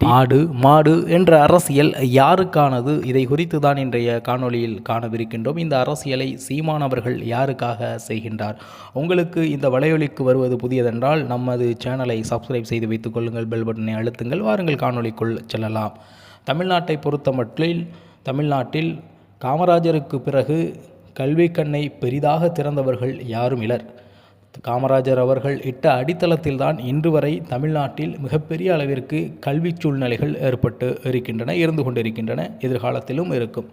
ஆடு மாடு என்ற அரசியல் யாருக்கானது? இதை குறித்து தான் இன்றைய காணொளியில் காணவிருக்கின்றோம். இந்த அரசியலை சீமான் அவர்கள் யாருக்காக செய்கின்றார்? உங்களுக்கு இந்த வலையொலிக்கு வருவது புதியதென்றால் நமது சேனலை சப்ஸ்கிரைப் செய்து வைத்துக் கொள்ளுங்கள் பெல் பட்டனை அழுத்துங்கள் வாருங்கள் காணொளிக்குள் செல்லலாம். தமிழ்நாட்டை பொறுத்தமட்டில் தமிழ்நாட்டில் காமராஜருக்கு பிறகு கல்வி கண்ணை பெரிதாக திறந்தவர்கள் யாரும் இலர் காமராஜர் அவர்கள் இட்ட அடித்தளத்தில்தான் இன்று வரை தமிழ்நாட்டில் மிகப்பெரிய அளவிற்கு கல்வி சூழ்நிலைகள் ஏற்பட்டு இருக்கின்றன இருந்து கொண்டிருக்கின்றன எதிர்காலத்திலும் இருக்கும்.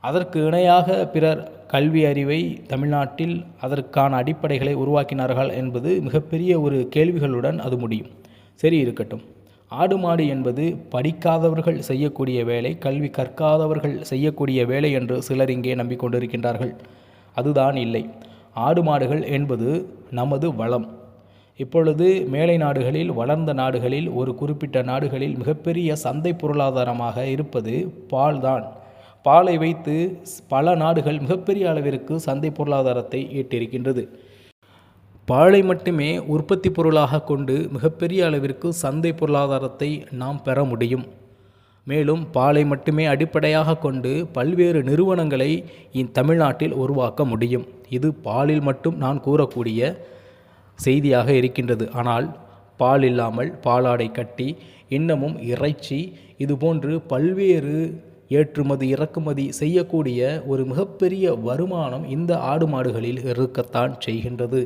அதற்கு இணையாக பிறர் கல்வி அறிவை தமிழ்நாட்டில் அதற்கான அடிப்படைகளை உருவாக்கினார்கள் என்பது மிகப்பெரிய ஒரு கேள்விகளுடன் அது முடியும். சரி இருக்கட்டும். ஆடு மாடு என்பது படிக்காதவர்கள் செய்யக்கூடிய வேலை கல்வி கற்காதவர்கள் செய்யக்கூடிய வேலை என்று சிலர் இங்கே நம்பிக்கொண்டிருக்கின்றார்கள். அதுதான் இல்லை. ஆடு மாடுகள் என்பது நமது வளம். இப்பொழுது மேலை நாடுகளில் வளர்ந்த நாடுகளில் ஒரு குறிப்பிட்ட நாடுகளில் மிகப்பெரிய சந்தை பொருளாதாரமாக இருப்பது பால்தான் பாலை வைத்து பல நாடுகள் மிகப்பெரிய அளவிற்கு சந்தை பொருளாதாரத்தை ஈட்டிருக்கின்றது. பாலை மட்டுமே உற்பத்தி பொருளாக கொண்டு மிகப்பெரிய அளவிற்கு சந்தை பொருளாதாரத்தை நாம் பெற முடியும். மேலும் பாலை மட்டுமே அடிப்படையாக கொண்டு பல்வேறு நிறுவனங்களை இந் தமிழ்நாட்டில் உருவாக்க முடியும். இது பாலில் மட்டும் நான் கூறக்கூடிய செய்தியாக இருக்கின்றது. ஆனால் பால் இல்லாமல் பாலாடை கட்டி இன்னமும் இறைச்சி இதுபோன்று பல்வேறு ஏற்றுமதி இறக்குமதி செய்யக்கூடிய ஒரு மிகப்பெரிய வருமானம் இந்த ஆடு மாடுகளில் இருக்கத்தான் செய்கின்றது.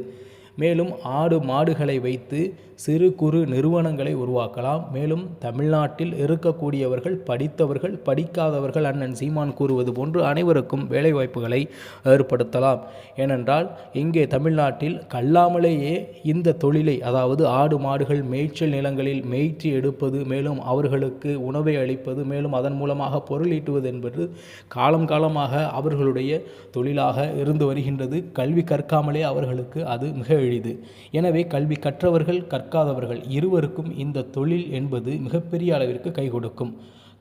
மேலும் ஆடு மாடுகளை வைத்து சிறு குறு நிறுவனங்களை உருவாக்கலாம். மேலும் தமிழ்நாட்டில் இருக்கக்கூடியவர்கள் படித்தவர்கள் படிக்காதவர்கள் அண்ணன் சீமான் கூறுவது போன்று அனைவருக்கும் வேலைவாய்ப்புகளை ஏற்படுத்தலாம். ஏனென்றால் இங்கே தமிழ்நாட்டில் கல்லாமலேயே இந்த தொழிலை அதாவது ஆடு மாடுகள் மேய்ச்சல் நிலங்களில் மேய்ச்சி எடுப்பது மேலும் அவர்களுக்கு உணவை அளிப்பது மேலும் அதன் மூலமாக பொருள் ஈட்டுவது என்பது காலம் காலமாக அவர்களுடைய தொழிலாக இருந்து வருகின்றது. கல்வி கற்காமலே அவர்களுக்கு அது மிக எளிது. எனவே கல்வி கற்றவர்கள் கற்காதவர்கள் இருவருக்கும் இந்த தொழில் என்பது மிகப்பெரிய அளவிற்கு கை கொடுக்கும்.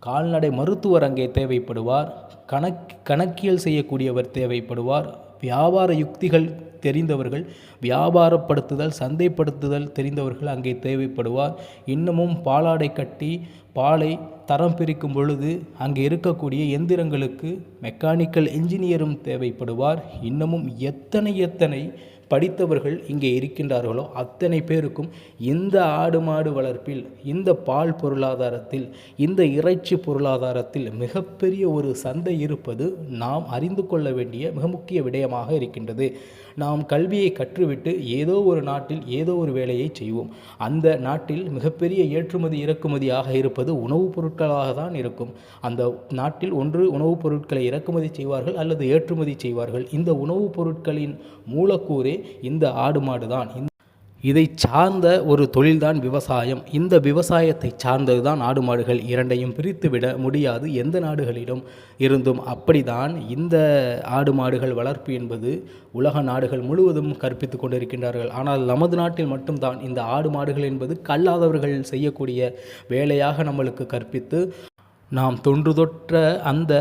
கால்நடை மருத்துவர் அங்கே தேவைப்படுவார் கணக் கணக்கியல் செய்யக்கூடியவர் தேவைப்படுவார் வியாபார யுக்திகள் தெரிந்தவர்கள் வியாபாரப்படுத்துதல் சந்தைப்படுத்துதல் தெரிந்தவர்கள் அங்கே தேவைப்படுவார். இன்னமும் பாலாடை கட்டி பாலை தரம் பிரிக்கும் பொழுது அங்கே இருக்கக்கூடிய எந்திரங்களுக்கு மெக்கானிக்கல் இன்ஜினியரும் தேவைப்படுவார். இன்னமும் எத்தனை எத்தனை படித்தவர்கள் இங்கே இருக்கின்றார்களோ அத்தனை பேருக்கும் இந்த ஆடு மாடு வளர்ப்பில் இந்த பால் பொருளாதாரத்தில் இந்த இறைச்சி பொருளாதாரத்தில் மிகப்பெரிய ஒரு சந்தை இருப்பது நாம் அறிந்து கொள்ள வேண்டிய மிக முக்கிய விடயமாக இருக்கின்றது. நாம் கல்வியை கற்றுவிட்டு ஏதோ ஒரு நாட்டில் ஏதோ ஒரு வேலையை செய்வோம். அந்த நாட்டில் மிகப்பெரிய ஏற்றுமதி இறக்குமதியாக இருப்பது உணவுப் பொருட்களாக தான் இருக்கும். அந்த நாட்டில் ஒன்று உணவுப் பொருட்களை இறக்குமதி செய்வார்கள் அல்லது ஏற்றுமதி செய்வார்கள். இந்த உணவுப் பொருட்களின் மூலக்கூறே இந்த ஆடு மாடு தான். இதை சார்ந்த ஒரு தொழில்தான் விவசாயம். இந்த விவசாயத்தை சார்ந்தது தான் ஆடு மாடுகள். இரண்டையும் பிரித்துவிட முடியாது. எந்த நாடுகளிடம் இருந்தும் அப்படிதான் இந்த ஆடு மாடுகள் வளர்ப்பு என்பது உலக நாடுகள் முழுவதும் கற்பித்து கொண்டிருக்கின்றார்கள். ஆனால் நமது நாட்டில் மட்டும்தான் இந்த ஆடு மாடுகள் என்பது கல்லாதவர்கள் செய்யக்கூடிய வேலையாக நம்மளுக்கு கற்பித்து நாம் தொன்று தொற்ற அந்த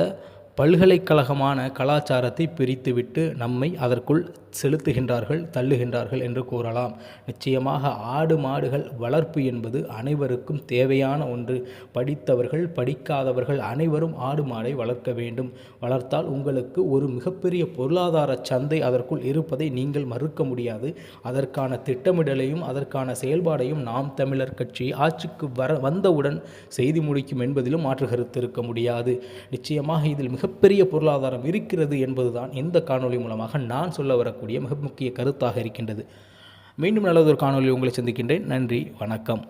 பல்கலைக்கழகமான கலாச்சாரத்தை பிரித்துவிட்டு நம்மை அதற்குள் செலுத்துகின்றார்கள் தள்ளுகின்றார்கள் என்று கூறலாம். நிச்சயமாக ஆடு மாடுகள் வளர்ப்பு என்பது அனைவருக்கும் தேவையான ஒன்று. படித்தவர்கள் படிக்காதவர்கள் அனைவரும் ஆடு மாடை வளர்க்க வேண்டும். வளர்த்தால் உங்களுக்கு ஒரு மிகப்பெரிய பொருளாதார சந்தை அதற்குள் இருப்பதை நீங்கள் மறுக்க முடியாது. அதற்கான திட்டமிடலையும் அதற்கான செயல்பாடையும் நாம் தமிழர் கட்சி ஆட்சிக்கு வர வந்தவுடன் செய்து முடிக்கும் என்பதிலும் மாற்று கருத்து இருக்க முடியாது. நிச்சயமாக இதில் மிக மிகப்பெரிய பொருளாதாரம் இருக்கிறது என்பதுதான் இந்த காணொலி மூலமாக நான் சொல்ல வரக்கூடிய மிக முக்கிய கருத்தாக இருக்கின்றது. மீண்டும் நல்லதொரு காணொலி உங்களை சந்திக்கின்றேன். நன்றி வணக்கம்.